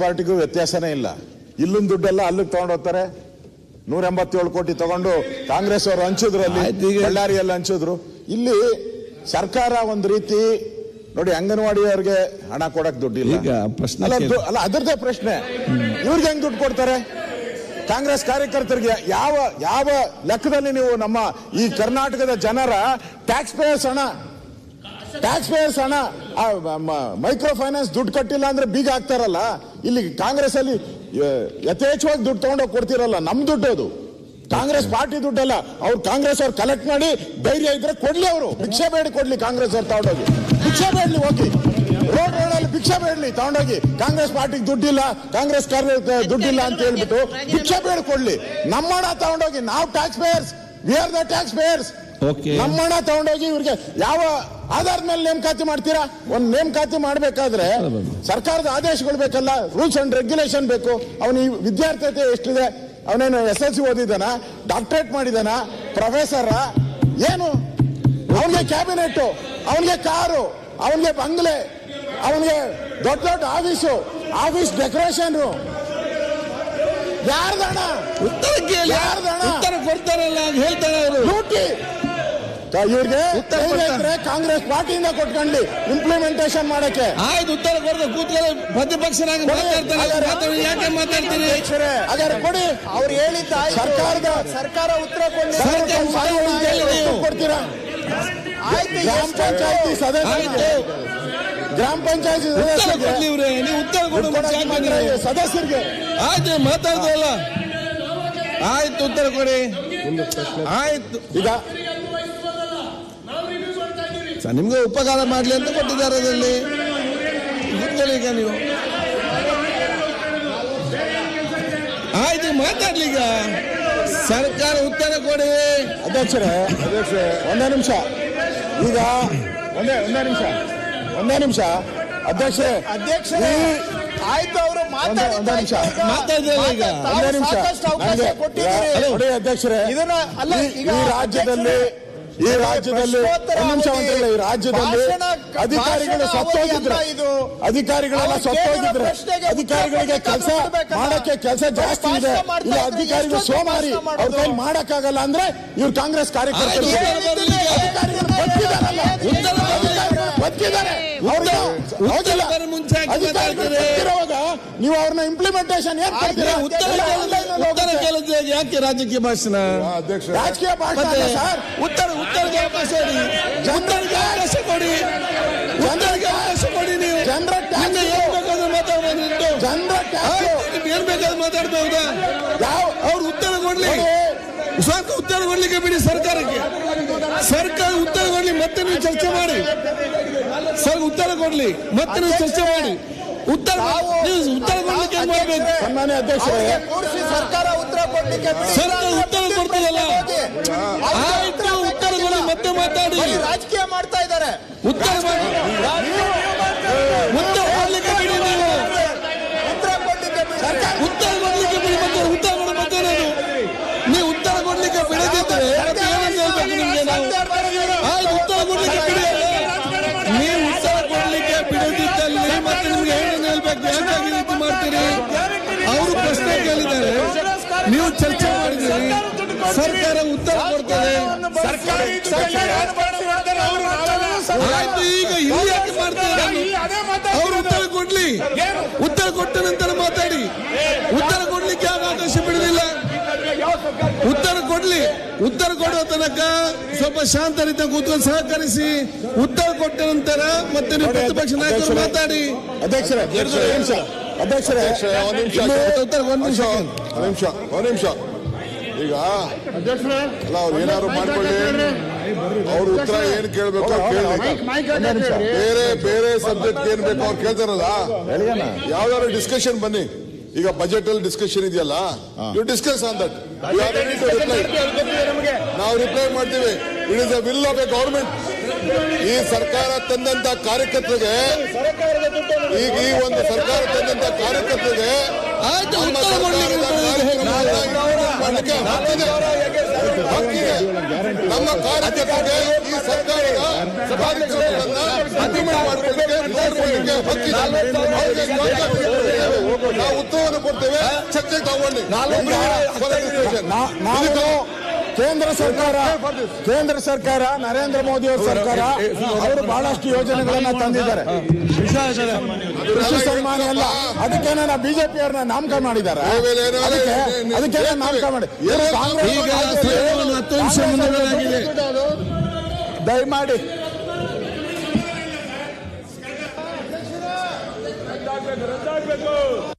ಪಾರ್ಟಿಗೂ ವ್ಯತ್ಯಾಸನೇ ಇಲ್ಲ. ಇಲ್ಲೊಂದು ದುಡ್ಡೆಲ್ಲ ಅಲ್ಲಿಗೆ ತಗೊಂಡೋಗ್ತಾರೆ ನೂರ ಎಂಬತ್ತೇಳು ಕೋಟಿ ತಗೊಂಡು ಕಾಂಗ್ರೆಸ್ ಅವರು ಹಂಚಿದ್ರು ಅಲ್ಲಿ ಬಳ್ಳಾರಿಯಲ್ಲಿ ಹಂಚಿದ್ರು. ಇಲ್ಲಿ ಸರ್ಕಾರ ಒಂದು ರೀತಿ ನೋಡಿ ಅಂಗನವಾಡಿಯವರಿಗೆ ಹಣ ಕೊಡಕ್ ದುಡ್ಡಿಲ್ಲ. ಈಗ ಪ್ರಶ್ನೆ ಅಲ್ಲ. ಅಲ್ಲ ಅದರದೇ ಪ್ರಶ್ನೆ. ಇವ್ರಿಗೆ ಹೆಂಗ್ ದುಡ್ಡು ಕೊಡ್ತಾರೆ? ಕಾಂಗ್ರೆಸ್ ಕಾರ್ಯಕರ್ತರಿಗೆ ಯಾವ ಯಾವ ಲೆಕ್ಕದಲ್ಲಿ ನೀವು ನಮ್ಮ ಈ ಕರ್ನಾಟಕದ ಜನರ ಟ್ಯಾಕ್ಸ್ ಪೇಯರ್ಸ್ ಹಣ ಟ್ಯಾಕ್ಸ್ ಪೇಯರ್ಸ್ ಹಣ ಮೈಕ್ರೋ ಫೈನಾನ್ಸ್ ದುಡ್ಡು ಕಟ್ಟಿಲ್ಲ ಅಂದ್ರೆ ಬೀಗ ಹಾಕ್ತಾರಲ್ಲ? ಇಲ್ಲಿ ಕಾಂಗ್ರೆಸ್ ಅಲ್ಲಿ ಯಥೇಚ್ಛವಾಗಿ ದುಡ್ಡು ತಗೊಂಡೋಗಿ ಕೊಡ್ತಿರಲ್ಲ, ನಮ್ ದುಡ್ಡು ಅದು. ಕಾಂಗ್ರೆಸ್ ಪಾರ್ಟಿ ದುಡ್ಡಲ್ಲ, ಅವ್ರು ಕಾಂಗ್ರೆಸ್ ಅವ್ರು ಕಲೆಕ್ಟ್ ಮಾಡಿ ಧೈರ್ಯ ಇದ್ರೆ ಕೊಡ್ಲಿ ಅವರು. ಭಿಕ್ಷೆ ಬೇಡಿ ಕೊಡ್ಲಿ ಕಾಂಗ್ರೆಸ್ ಅವ್ರು ತಗೊಂಡೋಗಿ. ಭಿಕ್ಷೆ ಬೇಡಲಿ ಹೋಗಿ ರೋಡ್ ರೋಡಲ್ಲಿ ಭಿಕ್ಷೆ ಬೇಡಲಿ ತಗೊಂಡೋಗಿ. ಕಾಂಗ್ರೆಸ್ ಪಾರ್ಟಿಗೆ ದುಡ್ಡಿಲ್ಲ, ಕಾಂಗ್ರೆಸ್ ಕಾರ್ಯ ದುಡ್ಡಿಲ್ಲ ಅಂತ ಹೇಳ್ಬಿಟ್ಟು ಭಿಕ್ಷೆ ಬೇಡ ಕೊಡ್ಲಿ ನಮ್ಮ ಹಣ ತಗೊಂಡೋಗಿ, ನಾವು tax payers we are the tax payers Okay. ನಮ್ಮ ಹಣ ತಗೊಂಡೋಗಿ ಇವ್ರಿಗೆ ಯಾವ ಆಧಾರ್ ಮೇಲೆ ನೇಮಕಾತಿ ಮಾಡ್ತೀರಾ? ಒಂದು ನೇಮಕಾತಿ ಮಾಡಬೇಕಾದ್ರೆ ಸರ್ಕಾರದ ಆದೇಶಗಳು ಬೇಕಲ್ಲ ರೂಲ್ಸ್ ಅಂಡ್ ರೆಗ್ಯುಲೇಷನ್ ಬೇಕು. ಅವನ ಈ ವಿದ್ಯಾರ್ಥಿತೆ ಎಷ್ಟಿದೆ? ಅವನೇನು ಎಸ್ ಎಲ್ ಸಿ ಓದಿದಾನ ಡಾಕ್ಟರೇಟ್ ಮಾಡಿದಾನ ಪ್ರೊಫೆಸರ ಏನು? ಅವನಿಗೆ ಕ್ಯಾಬಿನೆಟ್ ಅವನಿಗೆ ಕಾರು ಅವನಿಗೆ ಬಂಗ್ಲೆ ಅವನಿಗೆ ದೊಡ್ಡ ದೊಡ್ಡ ಆಫೀಸು ಆಫೀಸ್ ಡೆಕೋರೇಷನ್ ಯಾರ್ದಣ ಉತ್ತರ ಕೇಳಿ. ಯಾರ್ದಣ? ಉತ್ತರ ಕೊಡ್ತಾರಲ್ಲ ಅಂತ ಹೇಳ್ತಾರೆ ಅವರು. ಇವ್ರಿಗೆ? ಕಾಂಗ್ರೆಸ್ ಪಾರ್ಟಿಯಿಂದ ಕೊಟ್ಕೊಂಡು ಇಂಪ್ಲಿಮೆಂಟೇಷನ್ ಮಾಡಕ್ಕೆ. ಆಯ್ತು ಉತ್ತರ ಕೊಡದೆ ಕೂತ್ಕೊಳ್ಳಿ ಪ್ರತಿಪಕ್ಷನಾಗಿ. ಮಾತಾಡ್ತಾರೆ ಯಾಕೆ ಮಾತಾಡ್ತೀರಿ ಹಾಗಾದ್ರೆ ಕೊಡಿ. ಅವ್ರು ಹೇಳಿದ್ದ. ಸರ್ಕಾರದ ಸರ್ಕಾರ ಉತ್ತರ. ಕೊಡ್ತೀರಾ? ಆಯ್ತು ಗ್ರಾಮ? ಪಂಚಾಯತಿ ಸದಸ್ಯರಿಗೆ ಗ್ರಾಮ ಪಂಚಾಯತಿ ನೀವು ಉತ್ತರ ಕೊಡು? ಸದಸ್ಯರಿಗೆ. ಆಯ್ತು ಮಾತಾಡ್ದಲ್ಲ ಆಯ್ತು ಉತ್ತರ ಕೊಡಿ. ಆಯ್ತು. ಈಗ ನಿಮ್ಗೆ ಉಪಕಾರ ಮಾಡಲಿ ಅಂತ ಕೊಟ್ಟಿದ್ದಾರೆ ಅದರಲ್ಲಿ. ಈಗ ನೀವು. ಆಯ್ತು ಮಾತಾಡ್ಲಿ ಈಗ. ಸರ್ಕಾರ ಉತ್ತರ ಕೊಡಿ. ಅಧ್ಯಕ್ಷರೇ ಅಧ್ಯಕ್ಷರೇ ಒಂದೇ ನಿಮಿಷ. ಈಗ ಒಂದೇ ಒಂದೇ ನಿಮಿಷ. ಒಂದೇ ನಿಮಿಷ. ಅಧ್ಯಕ್ಷರೇ ಅಧ್ಯಕ್ಷ ಆಯ್ತು ಅವರು ಒಂದೇ ಒಂದೇ ನಿಮಿಷ. ಮಾತಾಡ್ದಲ್ಲ ಈಗ. ಒಂದೇ ನಿಮಿಷ. ಕೊಟ್ಟಿದ್ದೀರಿ. ಅಧ್ಯಕ್ಷರೇ ಇದನ್ನ ಅಲ್ಲ ಈಗ ಈ ರಾಜ್ಯದಲ್ಲಿ ಈ ರಾಜ್ಯದಲ್ಲಿ ನಿಮಿಷ ಈ ರಾಜ್ಯದಲ್ಲಿ ಅಧಿಕಾರಿಗಳು ಸತ್ತೋಗಿದ್ರೆ ಇದು. ಅಧಿಕಾರಿಗಳೆಲ್ಲ ಸತ್ತೋಗಿದ್ರೆ ಅಧಿಕಾರಿಗಳಿಗೆ ಕೆಲಸ ಮಾಡಕ್ಕೆ ಕೆಲಸ ಜಾಸ್ತಿ ಇದೆ. ಇಲ್ಲ ಅಧಿಕಾರಿಗಳು ಸೋಮಾರಿ ಅವ್ರ ಕೈ ಮಾಡಕ್ಕಾಗಲ್ಲ ಅಂದ್ರೆ ಇವ್ರು ಕಾಂಗ್ರೆಸ್ ಕಾರ್ಯಕರ್ತರು. ಬದುಕಿದಾರಲ್ಲ ಬದುಕಿದ್ದಾರೆ ಅವ್ರಿಗೆ ನೀವು ಅವ್ರನ್ನ ಇಂಪ್ಲಿಮೆಂಟೇಷನ್ ಏನ್ ಉತ್ತರ ಕೇಳಿದ್ರೆ- ಉತ್ತರ ಕೇಳಿದ್ರೆ ಯಾಕೆ ರಾಜಕೀಯ ಭಾಷಣ? ರಾಜಕೀಯ ಭಾಷಣ ಮತ್ತೆ ಸರ್. ಉತ್ತರ ಉತ್ತರಕ್ಕೆ ಅವಕಾಶ ಕೊಡಿ. ಉತ್ತರಕ್ಕೆ ಅವಕಾಶ ಕೊಡಿ. ಉತ್ತರಕ್ಕೆ ಅವಕಾಶ ಕೊಡಿ ನೀವು. ಜನರ ಟ್ಯಾಕ್ಸ್ ನಿಮ್ಗೆ ಏನ್ ಬೇಕಾದ್ರೂ ಮಾತಾಡ್ಬೋದು ನಿಮ್ದು. ಜನರ ಟ್ಯಾಕ್ಸ್ ಆಯ್ತು, ನಿಮ್ಗೆ ಏನ್ ಬೇಕಾದ್ರೂ ಮಾತಾಡ್ಬಹುದಾ ಯಾವ? ಅವ್ರು ಉತ್ತರ ಕೊಡ್ಲಿ. ಸಾಕು ಉತ್ತರ ಕೊಡ್ಲಿಕ್ಕೆ ಬಿಡಿ ಸರ್ಕಾರಕ್ಕೆ. ಸರ್ಕಾರ ಉತ್ತರ ಕೊಡ್ಲಿ ಮತ್ತೆ ನೀವು ಚರ್ಚೆ ಮಾಡಿ. ಸರ್ ಉತ್ತರ ಕೊಡ್ಲಿ ಮತ್ತೆ ನೀವು ಚರ್ಚೆ ಮಾಡಿ. ಉತ್ತರ ಉತ್ತರ ಕೊಡ್ಲಿಕ್ಕೆ ಏನ್ ಮಾಡ್ಬೇಕು? ಸನ್ಮಾನ್ಯ ಅಧ್ಯಕ್ಷ ಸರ್ಕಾರ ಉತ್ತರ ಕೊಡ್ಲಿಕ್ಕೆ. ಸರ್ಕಾರ ಉತ್ತರ ಕೊಡ್ತದಲ್ಲ ಉತ್ತರ ಕೊಡಿ ಮತ್ತೆ ಮಾತಾಡಿ. ರಾಜಕೀಯ ಮಾಡ್ತಾ ಇದ್ದಾರೆ. ಉತ್ತರ ಮಾಡಿ ನೀವು ಚರ್ಚೆ ಮಾಡಿದ್ದೀರಿ ಸರ್ಕಾರ ಉತ್ತರ ಕೊಡ್ತದೆ. ಆಯ್ತು ಈಗ ಇಲ್ಲಿ ಯಾಕೆ ಮಾಡ್ತಾರೆ ಅವರು ಉತ್ತರ ಕೊಡ್ಲಿ. ಉತ್ತರ ಕೊಟ್ಟ ನಂತರ ಮಾತಾಡಿ. ಉತ್ತರ ಕೊಡ್ಲಿಕ್ಕೆ ಯಾವ ಅವಕಾಶ ಬಿಡುದಿಲ್ಲ? ಉತ್ತರ ಕೊಡ್ಲಿ. ಉತ್ತರ ಕೊಡುವ ತನಕ ಸ್ವಲ್ಪ ಶಾಂತ ರೀತಿಯ ಕೂತ್ಕೊಂಡು ಸಹಕರಿಸಿ. ಉತ್ತರ ಕೊಟ್ಟ ನಂತರ ಮತ್ತೆ ನೀವು ಪ್ರತಿಪಕ್ಷ ನಾಯಕರು ಮಾತಾಡಿ. ಅಧ್ಯಕ್ಷರ ಎರಡು ನಿಮಿಷ. ಅಧ್ಯಕ್ಷರೇ ಒಂದ್ ನಿಮಿಷ ಒಂದು ನಿಮಿಷ. ಒಂದ್ ನಿಮಿಷ ಒಂದ್ ನಿಮಿಷ. ಈಗ ಅಲ್ಲ ಅವ್ರು ಏನಾದ್ರು ಮಾಡ್ಕೊಳ್ಳಿ. ಅವ್ರ ಉತ್ತರ ಏನ್ ಕೇಳ್ಬೇಕು ಬೇರೆ ಬೇರೆ ಸಬ್ಜೆಕ್ಟ್ ಏನ್ ಬೇಕು ಅವ್ರು ಕೇಳ್ತಾರಲ್ಲ? ಯಾವ್ದಾದ್ರು ಡಿಸ್ಕಷನ್ ಬನ್ನಿ. ಈಗ ಬಜೆಟ್ ಅಲ್ಲಿ ಡಿಸ್ಕಷನ್ ಇದೆಯಲ್ಲ? You discuss on that reply ನಾವು ರಿಪ್ಲೈ ಮಾಡ್ತೀವಿ. It is a will of a government ಈ ಸರ್ಕಾರ ತಂದಂತ ಕಾರ್ಯಕರ್ತರಿಗೆ ಈಗ ಈ ಒಂದು ಸರ್ಕಾರ ತಂದಂತ ಕಾರ್ಯಕರ್ತರಿಗೆ ಆಯ್ತು, ನಮ್ಮ ಕಾರ್ಯಕರ್ತರಿಗೆ ಈ ಸರ್ಕಾರದ ಮಾಡ್ಕೊಳ್ಳಿಕ್ಕೆ, ನೋಡ್ಕೊಳ್ಳಿಕ್ಕೆ ಹಕ್ಕಿದೆ. ನಾವು ಉತ್ತರವನ್ನು ಕೊಡ್ತೇವೆ. ಚರ್ಚೆ ತಗೊಂಡು ನಾ- ನಾವು ಕೇಂದ್ರ ಸರ್ಕಾರ ಕೇಂದ್ರ ಸರ್ಕಾರ ನರೇಂದ್ರ ಮೋದಿ ಅವರ ಸರ್ಕಾರ ಅವರು ಬಹಳಷ್ಟು ಯೋಜನೆಗಳನ್ನ ತಂದಿದ್ದಾರೆ ಕೃಷಿ ಸನ್ಮಾನ ಎಲ್ಲ ನಾನು ಬಿಜೆಪಿ ಅವ್ರನ್ನ ನಾಮಕ ಮಾಡಿದ್ದಾರೆ ಅದಕ್ಕೆ ಅದಕ್ಕೆ ನಾಮಕ ಮಾಡಿ. ದಯಮಾಡಿ ರದ್ದಾಗಬೇಕು